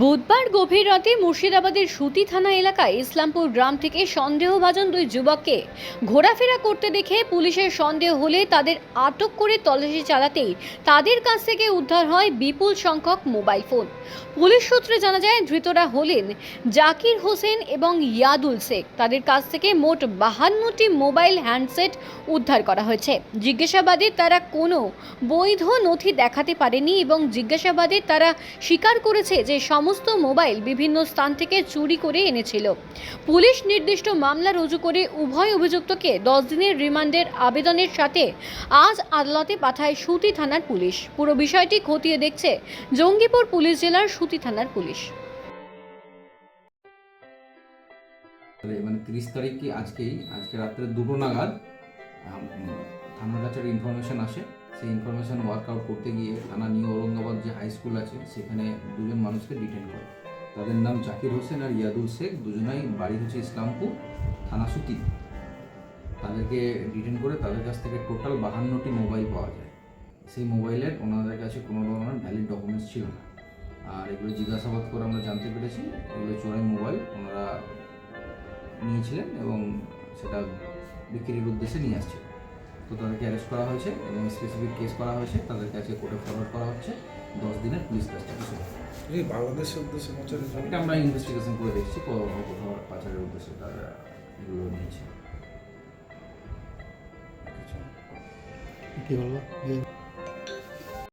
বুধবার গভীর রাতে মুর্শিদাবাদের সুতি থানা এলাকায় ইসলামপুর গ্রাম থেকে সন্দেহভাজন দুই যুবককে ঘোরাফেরা করতে দেখে পুলিশের সন্দেহ হলে তাদের আটক করে তল্লাশি চালাতেই তাদের কাছ থেকে উদ্ধার হয় বিপুল সংখ্যক মোবাইল ফোন। পুলিশ সূত্রে জানা যায়, ধৃতরা হলেন জাকির হোসেন এবং ইয়াদুল শেখ। তাদের কাছ থেকে মোট বাহান্নটি মোবাইল হ্যান্ডসেট উদ্ধার করা হয়েছে। জিজ্ঞাসাবাদে তারা কোনো বৈধ নথি দেখাতে পারেনি এবং জিজ্ঞাসাবাদে তারা স্বীকার করেছে যে সমস্ত মোবাইল বিভিন্ন স্থান থেকে চুরি করে এনেছিল। পুলিশ নির্দিষ্ট মামলা রুজু করে উভয় অভিযুক্তকে দশ দিনের রিমান্ডের আবেদনের সাথে আজ আদালতে পাঠায় সুতি থানার পুলিশ। পুরো বিষয়টি খতিয়ে দেখছে জঙ্গিপুর পুলিশ জেলার সুতি থানার পুলিশ। মানে তিরিশ তারিখ কি আজকেই, আজকে রাত্রে দুটো নাগাদ থানার কাছে ইনফরমেশন আসে। সেই ইনফরমেশন ওয়ার্কআউট করতে গিয়ে থানা নিউ হাই স্কুল আছে, সেখানে দুজন মানুষকে ডিটেন করে। তাদের নাম জাকির হোসেন আর ইয়াদুল শেখ, দুজনাই বাড়ি হচ্ছে ইসলামপুর থানা সুতি। তাদেরকে ডিটেন করে তাদের কাছ থেকে টোটাল বাহান্নটি মোবাইল পাওয়া যায়। সেই মোবাইলের ওনাদের কাছে কোনো ধরনের ভ্যালিড ডকুমেন্টস ছিল না। আর এগুলো জিজ্ঞাসাবাদ করে আমরা জানতে পেরেছি, এগুলো চোরাই মোবাইল ওনারা নিয়েছিলেন এবং সেটা বিক্রির উদ্দেশ্যে নিয়ে আসছে তো তাদেরকে অ্যারেস্ট করা হয়েছে এবং স্পেসিফিক কেস করা হয়েছে তাদের কাছে কোর্টে ফরওয়ার্ড করা হচ্ছে। দশ দিনের পুলিশ কাস্টডি এই বাংলাদেশের উদ্দেশ্যে পাচারের জন্য এটা আমরা ইনভেস্টিগেশন করে দেখছি কোথাও কোথাও পাচারের উদ্দেশ্যে তারা এগুলো নিয়েছে। কি বলব